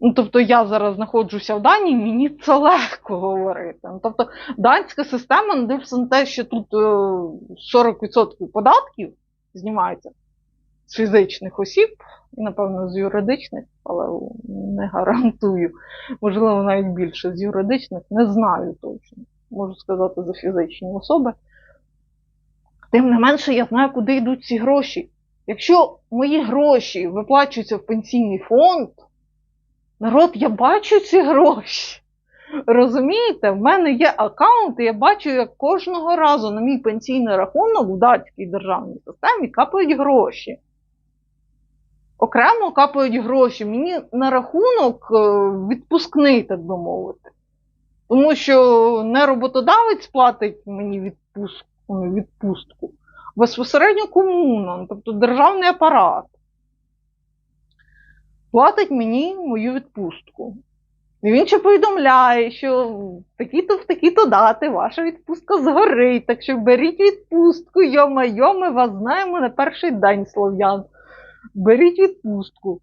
Ну, тобто я зараз знаходжуся в Данії, мені це легко говорити. Ну, тобто данська система, не дивлячись на те, що тут е, 40% податків знімається з фізичних осіб, і, напевно, з юридичних, але не гарантую. Можливо, навіть більше з юридичних, не знаю точно. Можу сказати за фізичні особи. Тим не менше, я знаю, куди йдуть ці гроші. Якщо мої гроші виплачуються в пенсійний фонд, народ, я бачу ці гроші. Розумієте, в мене є аккаунт, і я бачу, як кожного разу на мій пенсійний рахунок в датській державній системі капають гроші. Окремо капають гроші. Мені на рахунок е, відпускний, так би мовити. Тому що не роботодавець платить мені відпустку, відпустку безпосередньо комуна, тобто державний апарат, платить мені мою відпустку. І він ще повідомляє, що в такі-то в такі-то дати ваша відпустка згорить, так що беріть відпустку, йо-майо, ми вас знаємо на перший день слов'ян. Беріть відпустку.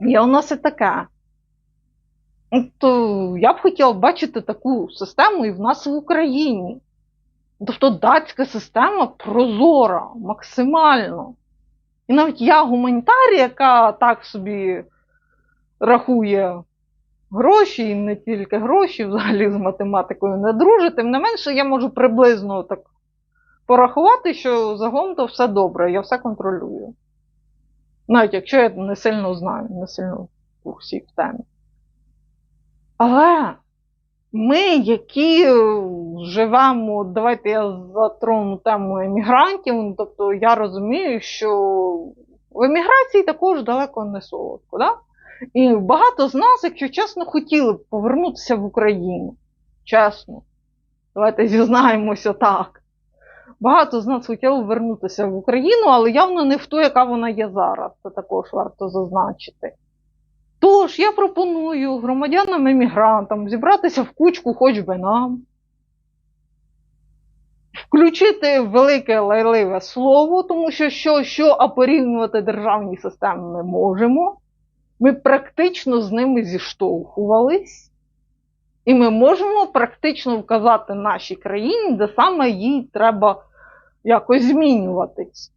Є у нас і таке. Ну, То я б хотіла бачити таку систему і в нас в Україні. Тобто датська система прозора максимально. І навіть я гуманітарія, яка так собі рахує гроші, і не тільки гроші, взагалі з математикою не дружить, тим не менше, я можу приблизно так порахувати, що загалом то все добре, я все контролюю. Навіть якщо я не сильно знаю, не сильно в курсі в темі. Але ми, які живемо, давайте я затрону тему емігрантів, ну, тобто я розумію, що в еміграції також далеко не солодко. Да? І багато з нас, якщо чесно, хотіли б повернутися в Україну. Чесно. Давайте зізнаємося так. Багато з нас хотіли б вернутися в Україну, але явно не в ту, яка вона є зараз. Це також варто зазначити. Тож я пропоную громадянам-емігрантам зібратися в кучку хоч би нам, включити велике лайливе слово, тому що що, що а порівнювати державні системи ми можемо. Ми практично з ними зіштовхувались, і ми можемо практично вказати нашій країні, де саме їй треба якось змінюватись.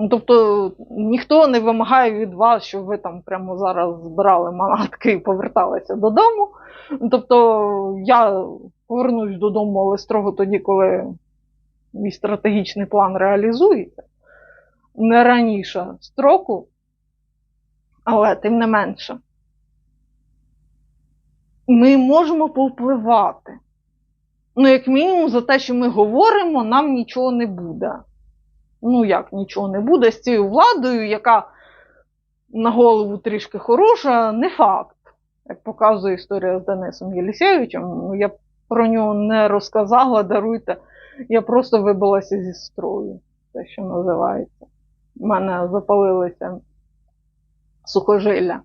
Ну, тобто ніхто не вимагає від вас, щоб ви там прямо зараз збирали манатки і поверталися додому. Ну, Тобто я повернусь додому, але строго тоді, коли мій стратегічний план реалізується. Не раніше строку, але тим не менше. Ми можемо повпливати. Ну, як мінімум, за те, що ми говоримо, нам нічого не буде ну як нічого не буде з цією владою, яка на голову трішки хороша, не факт. Як показує історія з Денисом Єлісєвичем, ну я про нього не розказала, даруйте. Я просто вибилася зі строю, те, що називається. У мене запалилися сухожилля.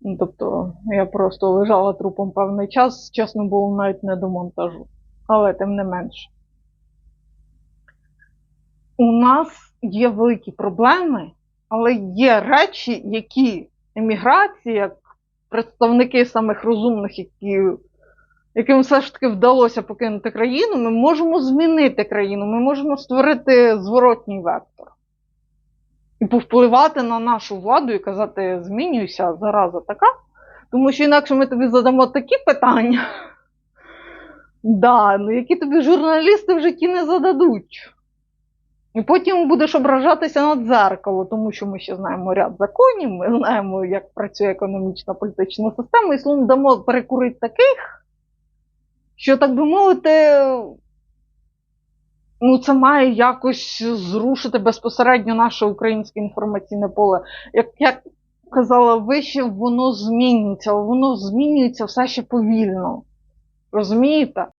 Ну, Тобто я просто лежала трупом певний час, чесно було навіть не до монтажу. Але тим не менше у нас є великі проблеми, але є речі, які еміграція, як представники самих розумних, які, яким все ж таки вдалося покинути країну, ми можемо змінити країну, ми можемо створити зворотній вектор. І повпливати на нашу владу і казати, змінюйся, зараза така. Тому що інакше ми тобі задамо такі питання, да, ну, які тобі журналісти в житті не зададуть. І потім будеш ображатися на дзеркало, тому що ми ще знаємо ряд законів, ми знаємо, як працює економічна політична система, і словом дамо перекурити таких, що, так би мовити, ну, це має якось зрушити безпосередньо наше українське інформаційне поле. Як я казала вище, воно змінюється, воно змінюється все ще повільно. Розумієте?